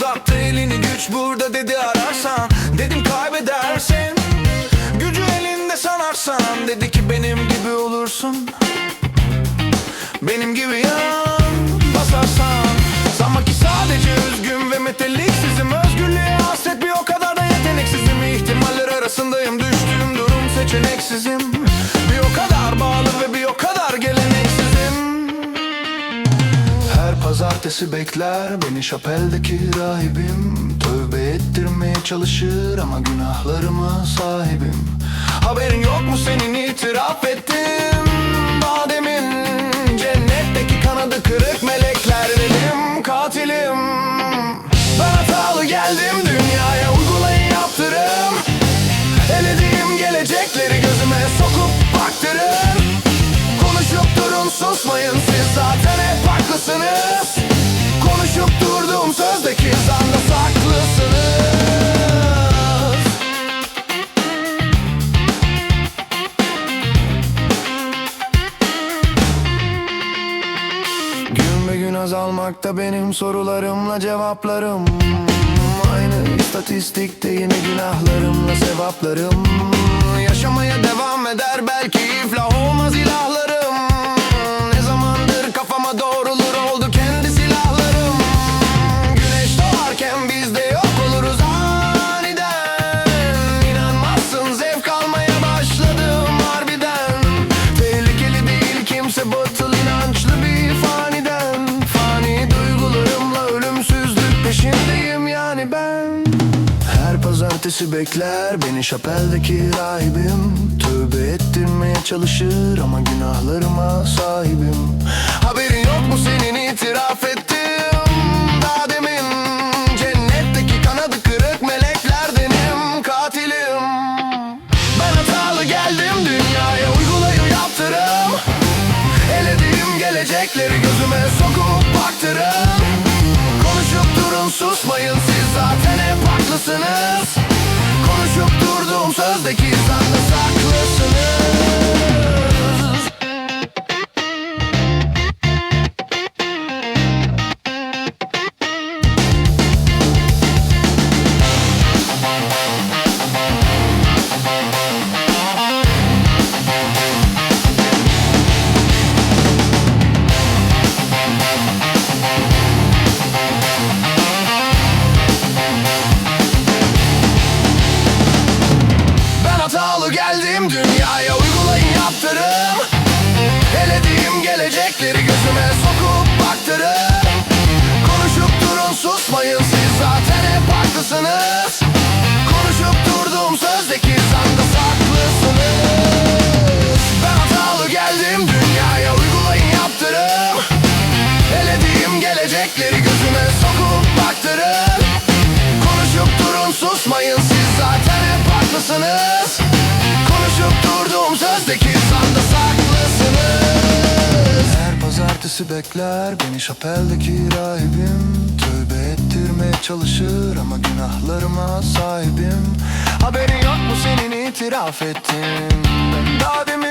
uzattı elini güç burada dedi ararsan. Dedim kaybedersin Gücü elinde sanarsan. Dedi ki benim gibi olursun Benim gibi yan basarsan. Sanma ki sadece üzgün ve meteliksizim pazartesi bekler beni şapeldeki rahibim. Tövbe ettirmeye çalışır ama günahlarıma sahibim. Haberin yok mu senin itiraf ettim? Bademin cennetteki kanadı kırık melekler benim katilim. Ben hatalı geldim dünyaya uygulayın yaptırım Elediğim gelecekleri gözüme sokup baktırın Konuşup durun susmayın Gün azalmakta benim sorularımla cevaplarım. Aynı istatistikte yine günahlarımla sevaplarım. Yaşamaya devam eder belki iflah olmaz ilahlarım pazartesi bekler. Beni şapeldeki rahibim. Tövbe ettirmeye çalışır ama günahlarıma sahibim. Haberin yok mu senin sözdeki zanda geldim dünyaya uygulayın yaptırım Elediğim gelecekleri gözüme sokup baktırın Konuşup durun susmayın siz zaten hep haklısınız. Konuşup durduğum sözdeki zanda saklısınız. Ben hatalı geldim dünyaya uygulayın yaptırım Elediğim gelecekleri gözüme sokup baktırın Konuşup durun susmayın siz zaten hep haklısınız pazartesi bekler beni şapeldeki rahibim. Tövbe ettirmeye çalışır ama günahlarıma sahibim. Haberin yok mu senin itiraf ettim Ben daha demin